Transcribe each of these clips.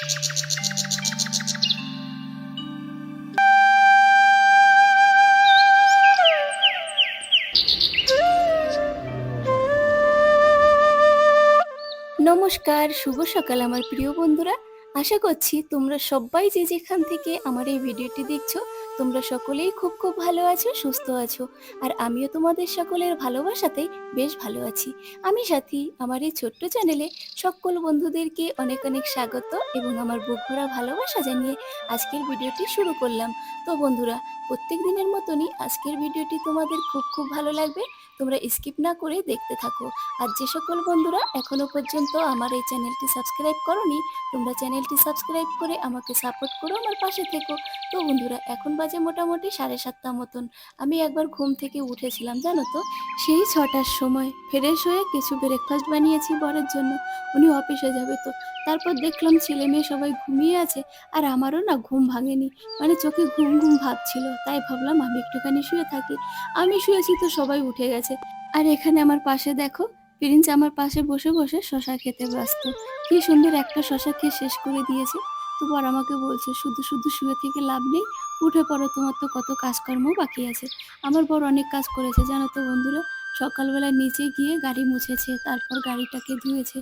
নমস্কার শুভ সকাল আমার প্রিয় বন্ধুরা। আশা করছি তোমরা সবাই যে যেখান থেকে আমার এই ভিডিওটি দেখছ, তোমরা সকলেই খুব খুব ভালো আছো, সুস্থ আছো। আর আমিও তোমাদের সকলের ভালোবাসাতেই বেশ ভালো আছি। আমি সাথী, আমার এই ছোট্ট চ্যানেলে সকল বন্ধুদেরকে অনেক অনেক স্বাগত এবং আমার বুক ভরা ভালোবাসা জানিয়ে আজকের ভিডিওটি শুরু করলাম। তো বন্ধুরা, প্রত্যেক দিনের মতনই আজকের ভিডিওটি তোমাদের খুব খুব ভালো লাগবে, তোমরা স্কিপ না করে দেখতে থাকো। আর যে সকল বন্ধুরা এখনও পর্যন্ত আমার এই চ্যানেলটি সাবস্ক্রাইব করনি, তোমরা চ্যানেলটি সাবস্ক্রাইব করে আমাকে সাপোর্ট করো, আমার পাশে থেকো। তো বন্ধুরা, এখন বাজে মোটামুটি সাড়ে সাতটা মতন। আমি একবার ঘুম থেকে উঠেছিলাম, জানো তো? সেই ছটার সময় ফ্রেশ হয়ে কিছু ব্রেকফাস্ট বানিয়েছি বরের জন্য। উনি অফিসে যাবে তো। তারপর দেখলাম ছেলে মেয়ে সবাই ঘুমিয়ে আছে, আর আমারও না ঘুম ভাঙেনি। মানে চোখে ঘুম ঘুম ভাবছিল তাই ভাবলাম আমি একটুখানি শুয়ে থাকি। আমি শুয়েছি তো সবাই উঠে গেছে। আর এখানে আমার পাশে দেখো প্রিন্স আমার পাশে বসে বসে শশা খেতে ব্যস্ত। কি সুন্দর একটা শশা খেয়ে শেষ করে দিয়েছে। তো বর আমাকে বলছে, শুধু শুধু শুয়ে থেকে লাভ নেই। উঠে পড়ো, তোমার তো কত কাজকর্ম বাকি আছে। আমার বর অনেক কাজ করেছে, জানো তো বন্ধুরা। সকালবেলা নিচে গিয়ে গাড়ি মুছেছে, তারপর গাড়িটাকে ধুয়েছে।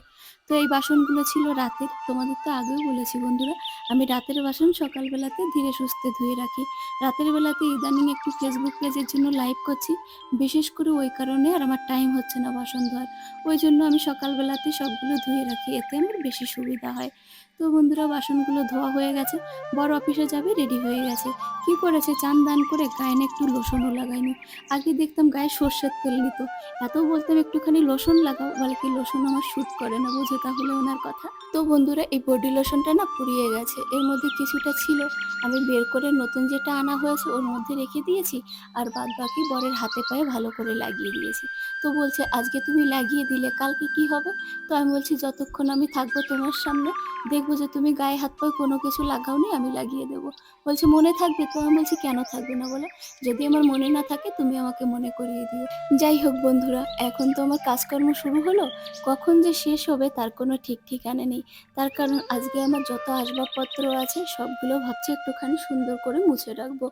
তো এই বাসনগুলো ছিল রাতের, তোমাদের তো আগেও বলেছি বন্ধুরা, আমি রাতের বাসন সকালবেলাতে ধীরে সুস্থে ধুয়ে রাখি। রাতের বেলাতে ইদানিং একটু ফেসবুক পেজের জন্য লাইভ করছি, বিশেষ করে ওই কারণে আর আমার টাইম হচ্ছে না বাসন ধোয়ার। ওই জন্য আমি সকালবেলাতে সবগুলো ধুয়ে রাখি, এতে আমার বেশি সুবিধা হয়। তো বন্ধুরা, বাসনগুলো ধোয়া হয়ে গেছে বড় অফিসে যাবে রেডি হয়ে গেছে। কি করেছে? চান দান করে গায়ে একটু লোশনও লাগায়নি আগে দেখতাম গায়ে সর্ষের তেল নিত এত বলতাম একটুখানি লোশন লাগাও, বলে কি লোশন আমার শ্যুট করে না, বুঝে তাহলে ওনার কথা। তো বন্ধুরা, এই বডি লোশনটা না পুড়িয়ে গেছে। এর মধ্যে কিছুটা ছিল, আমি বের করে নতুন যেটা আনা হয়েছে ওর মধ্যে রেখে দিয়েছি, আর বাদ বাকি বরের হাতে পায়ে ভালো করে লাগিয়ে দিয়েছি। তো বলছে, আজকে তুমি লাগিয়ে দিলে, কালকে কি হবে? তো আমি বলছি, যতক্ষণ আমি থাকব তোমার সামনে, দেখব যে তুমি গায়ে হাত পায়ে কোনো কিছু লাগাও লাগাওনি, আমি লাগিয়ে দেবো। বলছে, মনে থাকবে তো? আমি বলছি, কেন থাকবে না? বলে, যদি আমার মনে না থাকে, তুমি আমাকে মনে করিয়ে দিও। যাই হোক বন্ধুরা, এখন তো আমার কাজকর্ম শুরু হলো। কখন যে শেষ হবে তার কোনো ঠিক ঠিকানা নেই। তার কারণ আজকে আমার যত আসবাবপত্র আছে, সবগুলো ভাবছি একটুখানি সুন্দর করে মুছে রাখব।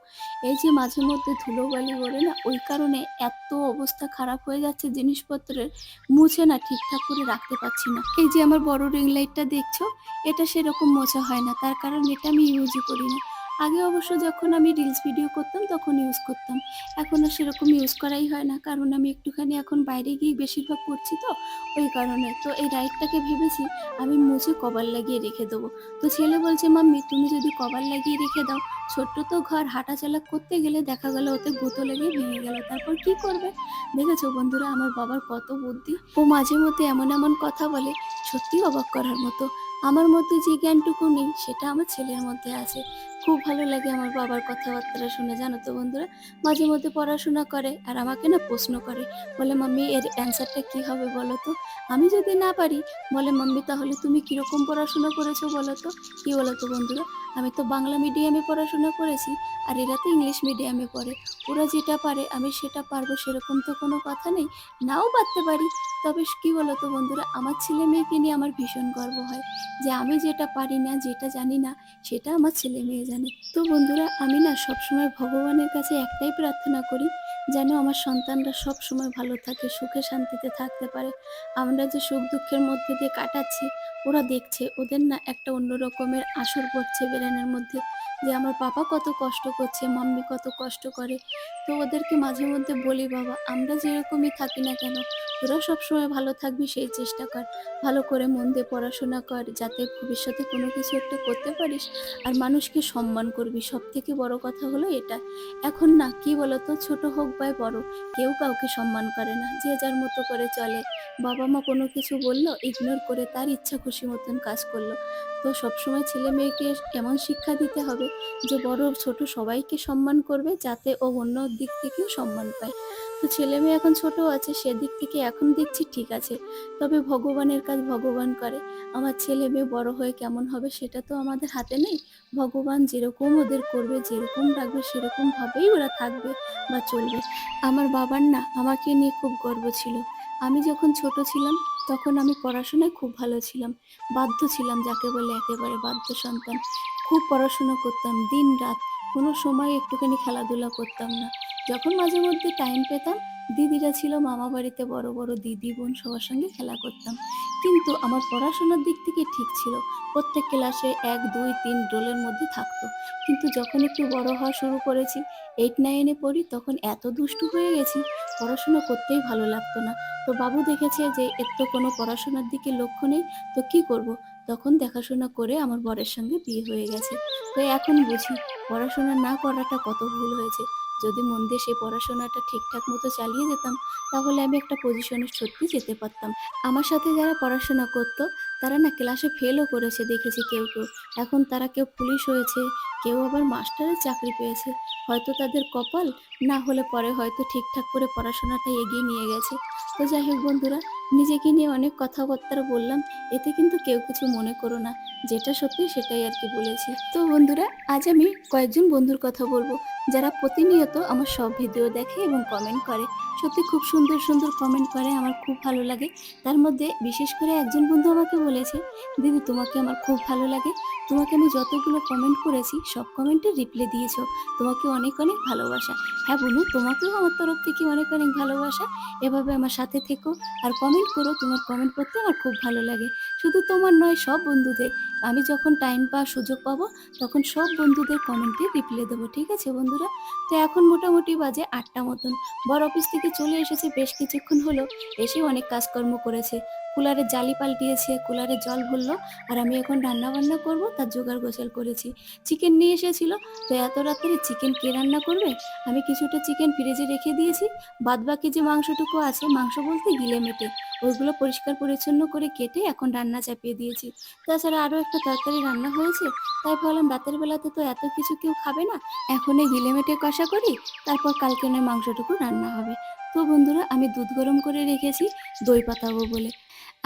এই যে মাঝে মধ্যে ধুলোবালি বলে না, ওই কারণে এত অবস্থা খারাপ হয়ে যাচ্ছে, জিনিসপত্রের মুছে না ঠিকঠাক করে রাখতে পারছি না। এই যে আমার বড় রিং লাইটটা দেখছ, এটা সেরকম মোছা হয় না। তার কারণ এটা আমি ইউজই করি না। আগে অবশ্য যখন আমি রিলস ভিডিও করতাম, তখন ইউজ করতাম। এখন আর সেরকম ইউজ করাই হয় না, কারণ আমি একটুখানি এখন বাইরে গিয়ে বেশিরভাগ করছি তো, ওই কারণে। তো এই লাইটটাকে ভেবেছি আমি মুছে কভার লাগিয়ে রেখে দেবো। তো ছেলে বলছে, মাম্মি, তুমি যদি কভার লাগিয়ে রেখে দাও, ছোট্ট তো ঘর, হাঁটাচলা করতে গেলে দেখা গেল ওতে গুঁতো লেগে ভেঙে গেল। তারপর কি করবে? দেখেছ বন্ধুরা, আমার বাবার কত বুদ্ধি। ও মাঝে মধ্যে এমন এমন কথা বলে সত্যি অবাক করার মতো। আমার মধ্যে যে জ্ঞানটুকু নেই, সেটা আমার ছেলের মধ্যে আছে। খুব ভালো লাগে আমার বাবার কথাবার্তা শুনে, জানো তো বন্ধুরা? মাঝে মধ্যে পড়াশোনা করে আর আমাকে না প্রশ্ন করে, বলে, মাম্মি, এর অ্যান্সারটা কি হবে বলো তো? আমি যদি না পারি, বলে, মাম্মি, তাহলে তুমি কীরকম পড়াশোনা করেছ বলো তো? কী বলো তো বন্ধুরা? আমি তো বাংলা মিডিয়ামে পড়াশোনা করেছি, আর এরা তো ইংলিশ মিডিয়ামে পড়ে। ওরা যেটা পারে, আমি সেটা পারব, সেরকম তো কোনো কথা নেই। নাও পারতে পারি, তবে কী বলো তো বন্ধুরা, আমার ছেলে মেয়েকে নিয়ে আমার ভীষণ গর্ব হয়। যে আমি যেটা পারি না, যেটা জানি না, সেটা আমার ছেলে মেয়ে জানে। তো বন্ধুরা, আমি না সবসময় ভগবানের কাছে একটাই প্রার্থনা করি যেন আমার সন্তানরা সব সময় ভালো থাকে, সুখে শান্তিতে থাকতে পারে। আমরা যে সুখ দুঃখের মধ্যে দিয়ে কাটাচ্ছি, ওরা দেখছে, ওদের না একটা অন্য রকমের আসর পড়ছে ব্রেনের মধ্যে, যে আমার পাপা কত কষ্ট করছে, মাম্মি কত কষ্ট করে। তো ওদেরকে মাঝে মধ্যে বলি, বাবা, আমরা যেরকমই থাকি না কেন তোরা সবসময় ভালো থাকবি, সেই চেষ্টা কর। ভালো করে মন দিয়ে পড়াশোনা কর, যাতে ভবিষ্যতে কোনো কিছু একটা করতে পারিস। আর মানুষকে সম্মান করবি। সব থেকে বড় কথা হলো এটা। এখন না, কি বলতো? ছোট হোক বা বড়, কেউ কাউকে সম্মান করে না। যে যার মতো করে চলে। বাবা মা কোনো কিছু বলল ইগনোর করে তার ইচ্ছা খুশি মতন কাজ করল। তো সবসময় ছেলে মেয়েকে এমন শিক্ষা দিতে হবে যে, বড় ছোট সবাইকে সম্মান করবে, যাতে ও অন্য দিক থেকেও সম্মান পায়। তো ছেলে মেয়ে এখন ছোট আছে, সেদিক থেকে এখন দেখছি ঠিক আছে। তবে ভগবানের কাজ ভগবান করে। আমার ছেলে মেয়ে বড় হয়ে কেমন হবে সেটা তো আমাদের হাতে নেই। ভগবান যেরকম ওদের করবে, যেরকম রাখবে, সেরকম ভাবেই ওরা থাকবে বা চলবে। আমার বাবার না আমাকে নিয়ে খুব গর্ব ছিল। আমি যখন ছোট ছিলাম, তখন আমি পড়াশোনায় খুব ভালো ছিলাম। বাধ্য ছিলাম যাকে বলে একেবারে বাধ্য সন্তান। খুব পড়াশোনা করতাম, দিন রাত। কোনো সময় একটুখানি খেলাধুলা করতাম না। যখন মাঝে মধ্যে টাইম পেতাম দিদিরা ছিল মামা বাড়িতে বড় বড় দিদি বোন সবার সঙ্গে খেলা করতাম। কিন্তু আমার পড়াশোনার দিক থেকে ঠিক ছিল। প্রত্যেক ক্লাসে এক, দুই, তিন ডোলের মধ্যে থাকতো। কিন্তু যখন একটু বড় হওয়া শুরু করেছি এইট নাইনে পড়ি, তখন এত দুষ্টু হয়ে গেছি, পড়াশোনা করতেই ভালো লাগতো না। তো বাবু দেখেছে যে, এর তো কোনো পড়াশোনার দিকে লক্ষ্য নেই, তো কি করব? তখন দেখাশোনা করে আমার বরের সঙ্গে বিয়ে হয়ে গেছে। তো এখন বুঝি, পড়াশোনা না করাটা কত ভুল হয়েছে। যদি মন দিয়ে সেই পড়াশোনাটা ঠিকঠাক মতো চালিয়ে যেতাম, তাহলে আমি একটা পজিশনে সত্যি যেতে পারতাম। আমার সাথে যারা পড়াশোনা করতো, তারা না ক্লাসে ফেলও করেছে, দেখেছি কেউ কেউ। এখন তারা কেউ পুলিশ হয়েছে, কেউ আবার মাস্টারের চাকরি পেয়েছে। হয়তো তাদের কপাল, না হলে পরে হয়তো ঠিকঠাক করে পড়াশোনাটা এগিয়ে নিয়ে গেছে। তো যাই হোক বন্ধুরা নিজেকে নিয়ে অনেক কথাবার্তা বললাম, এতে কিন্তু কেউ কিছু মনে করো না। যেটা সত্যি সেটাই আর কি বলেছি। তো বন্ধুরা, আজ আমি কয়েকজন বন্ধুর কথা বলব, যারা প্রতিনিয়ত আমার সব ভিডিও দেখে এবং কমেন্ট করে। সত্যি খুব সুন্দর সুন্দর কমেন্ট করে, আমার খুব ভালো লাগে। তার মধ্যে বিশেষ করে একজন বন্ধু আমাকে বলেছে, দিদি, তোমাকে আমার খুব ভালো লাগে। তোমাকে আমি যতগুলো কমেন্ট করেছি, সব কমেন্টে রিপ্লাই দিয়েছ। তোমাকে অনেক অনেক ভালোবাসা। হ্যাঁ বলু তোমাকেও আমার তরফ থেকে অনেক অনেক ভালোবাসা। এভাবে আমার সাথে থেকো। আর কমেন্ট করো, তোমার কমেন্ট করতে আমার খুব ভালো লাগে। শুধু তোমার নয়, সব বন্ধুদের। আমি যখন টাইম বা সুযোগ পাবো, তখন সব বন্ধুদের কমেন্টে রিপ্লাই দেবো, ঠিক আছে বন্ধুরা? তো এখন মোটামুটি বাজে আটটা মতন। বড় অফিস থেকে চলে এসেছে, বেশ কিছুক্ষণ হলো এসে অনেক কাজকর্ম করেছে। কুলারের জালি পাল্টিয়েছে, কুলারে জল ভরলো, আর আমি এখন রান্না বান্না করব, তার জোগাড় গোছাল করেছি। চিকেন নিয়ে এসেছিল, তো এত রাত্রে চিকেন কে রান্না করবে? আমি কিছুটা চিকেন ফ্রিজে রেখে দিয়েছি। বাদ বাকি যে মাংসটুকু আছে, মাংস বলতে গিলে মেটে। ওইগুলো পরিষ্কার পরিচ্ছন্ন করে কেটে এখন রান্না চাপিয়ে দিয়েছি। তাছাড়া আরও একটা তরকারি রান্না হয়েছে, তাই ভাবলাম রাতের বেলাতে তো এত কিছু কেউ খাবে না এখন এই গিলে মেটে কষা করি, তারপর কালকে নয় মাংসটুকু রান্না হবে। তো বন্ধুরা, আমি দুধ গরম করে রেখেছি, দই পাতাবো বলে।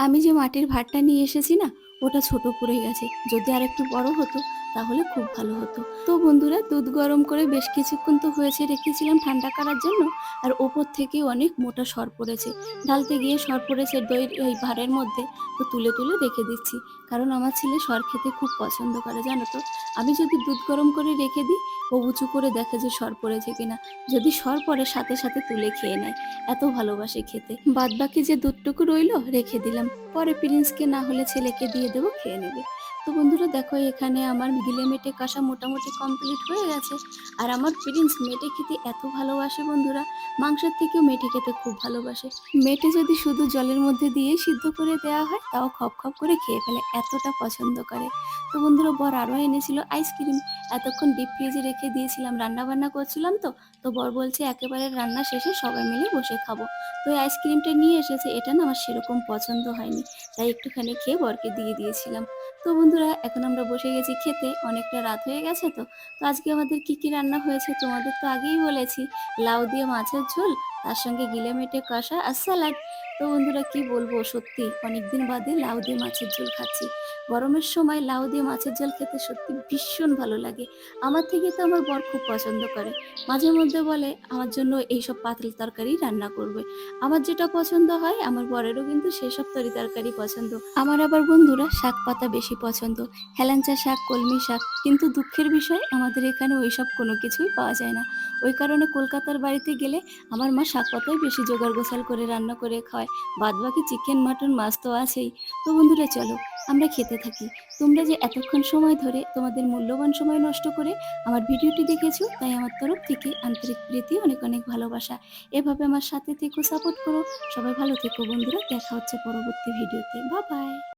আমি যে মাটির ভাতটা নিয়ে এসেছি না, ওটা ছোট পড়ে গেছে, যদি আর একটু বড় হতো তাহলে খুব ভালো হতো। তো বন্ধুরা, দুধ গরম করে বেশ কিছুক্ষণ তো হয়েছে রেখেছিলাম ঠান্ডা করার জন্য, আর ওপর থেকে অনেক মোটা সর পড়েছে। ঢালতে গিয়ে সর পড়েছে দই ওই ভাড়ের মধ্যে। তো তুলে তুলে রেখে দিচ্ছি, কারণ আমার ছেলে সর খেতে খুব পছন্দ করে, জানো তো। আমি যদি দুধ গরম করে রেখে দিই, ও উঁচু করে দেখে যে সর পড়েছে কিনা। যদি সর পড়ে, সাথে সাথে তুলে খেয়ে নেয়। এত ভালোবাসে খেতে। বাদ বাকি যে দুধটুকু রইল, রেখে দিলাম। পরে প্রিন্সকে না হলে ছেলেকে দিয়ে দেবো, খেয়ে নেবে। তো বন্ধুরা দেখো, এখানে আমার গিলে মেটে কষা মোটামুটি কমপ্লিট হয়ে গেছে। আর আমার প্রিন্স মেটে খেতে এত ভালোবাসে বন্ধুরা। মাংসের থেকেও মেটে খেতে খুব ভালোবাসে। মেটে যদি শুধু জলের মধ্যে দিয়ে সিদ্ধ করে দেওয়া হয়, তাও খপ খপ করে খেয়ে ফেলে, এতটা পছন্দ করে। তো বন্ধুরা, বর আরও এনেছিল আইসক্রিম এতক্ষণ ডিপ ফ্রিজে রেখে দিয়েছিলাম রান্না বান্না করছিলাম তো। তো বর বলছে, একেবারে রান্না শেষে সবাই মিলে বসে খাব। তো এই আইসক্রিমটা নিয়ে এসেছে, এটা না আমার সেরকম পছন্দ হয়নি। তাই একটুখানি খেয়ে বরকে দিয়ে দিয়েছিলাম। তো বন্ধুরা, এখন আমরা বসে গেছি খেতে। অনেকটা রাত হয়ে গেছে তো। তো আজকে আমাদের কি কি রান্না হয়েছে তোমাদের তো আগেই বলেছি। লাউ দিয়ে মাছের ঝোল তার সঙ্গে গিলে মেটে কষা আর স্যালাড। তো বন্ধুরা, কি বলব? সত্যি, অনেকদিন বাদে লাউ দিয়ে মাছের ঝোল খাচ্ছি। গরমের সময় লাউ দিয়ে মাছের ঝোল খেতে সত্যি ভীষণ ভালো লাগে। আমার থেকে তো আমার বর খুব পছন্দ করে। মাঝে মধ্যে বলে, আমার জন্য এইসব পাতল তরকারি রান্না করবে। আমার যেটা পছন্দ হয়, আমার বরেরও কিন্তু সেসব তরি তরকারি পছন্দ। আমার আবার বন্ধুরা, শাক পাতা বেশি পছন্দ। হেলাঞ্চা শাক, কলমি শাক, কিন্তু দুঃখের বিষয়, আমাদের এখানে ওইসব কোনো কিছুই পাওয়া যায় না। ওই কারণে কলকাতার বাড়িতে গেলে আমার মা শাক পাতাই বেশি জোগাড় গোছাল করে রান্না করে খাওয়ায়। বাদ বাকি চিকেন মাটন মাছ তো আছেই। তো বন্ধুরা চলো, আমরা খেতে থাকি। তোমরা যে এতক্ষণ সময় ধরে তোমাদের মূল্যবান সময় নষ্ট করে আমার ভিডিওটি দেখেছ, তাই আমার তরফ থেকে আন্তরিক প্রীতি, অনেক অনেক ভালোবাসা। এভাবে আমার সাথে থেকো সাপোর্ট করো। সবাই ভালো থেকো বন্ধুরা, দেখা হচ্ছে পরবর্তী ভিডিওতে। বা বাই